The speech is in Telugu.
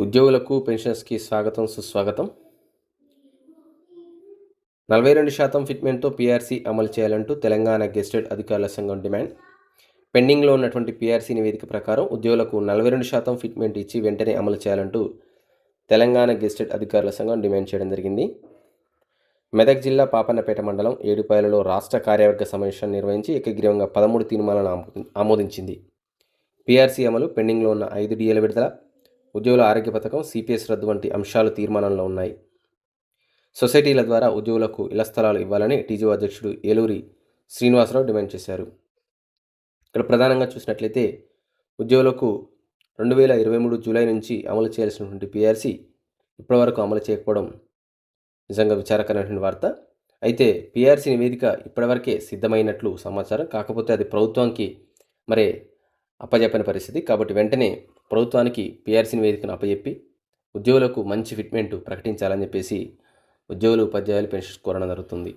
ఉద్యోగులకు పెన్షన్స్కి స్వాగతం సుస్వాగతం. నలభై రెండు శాతం ఫిట్మెంట్తో పీఆర్సీ అమలు చేయాలంటూ తెలంగాణ గెస్టెడ్ అధికారుల సంఘం డిమాండ్. పెండింగ్లో ఉన్నటువంటి పీఆర్సీ నివేదిక ప్రకారం ఉద్యోగులకు నలభై రెండు శాతం ఫిట్మెంట్ ఇచ్చి వెంటనే అమలు చేయాలంటూ తెలంగాణ గెస్టెడ్ అధికారుల సంఘం డిమాండ్ చేయడం జరిగింది. మెదక్ జిల్లా పాపన్నపేట మండలం ఏడుపాయలలో రాష్ట్ర కార్యవర్గ సమావేశం నిర్వహించి ఏకగ్రీవంగా పదమూడు తీర్మానాలను ఆమోదించింది. పీఆర్సీ అమలు పెండింగ్లో ఉన్న ఐదు డిఎల విడుదల ఉద్యోగుల ఆరోగ్య పథకం సిపిఎస్ రద్దు వంటి అంశాలు తీర్మానంలో ఉన్నాయి. సొసైటీల ద్వారా ఉద్యోగులకు ఇళ్ళ స్థలాలు ఇవ్వాలని టీజీఓ అధ్యక్షుడు ఏలూరి శ్రీనివాసరావు డిమాండ్ చేశారు. ఇక్కడ ప్రధానంగా చూసినట్లయితే ఉద్యోగులకు రెండు వేల ఇరవై మూడు జూలై నుంచి అమలు చేయాల్సినటువంటి పిఆర్సీ ఇప్పటివరకు అమలు చేయకపోవడం నిజంగా విచారకరమైనటువంటి వార్త. అయితే పిఆర్సీ నివేదిక ఇప్పటివరకే సిద్ధమైనట్లు సమాచారం. కాకపోతే అది ప్రభుత్వానికి మరే అప్పజెప్పని పరిస్థితి. కాబట్టి వెంటనే ప్రభుత్వానికి పీఆర్సీ నివేదికను అప్పజెప్పి ఉద్యోగులకు మంచి ఫిట్మెంట్ ప్రకటించాలని చెప్పేసి ఉద్యోగులు ఉపాధ్యాయులు పెన్షన్ కోరడం జరుగుతుంది.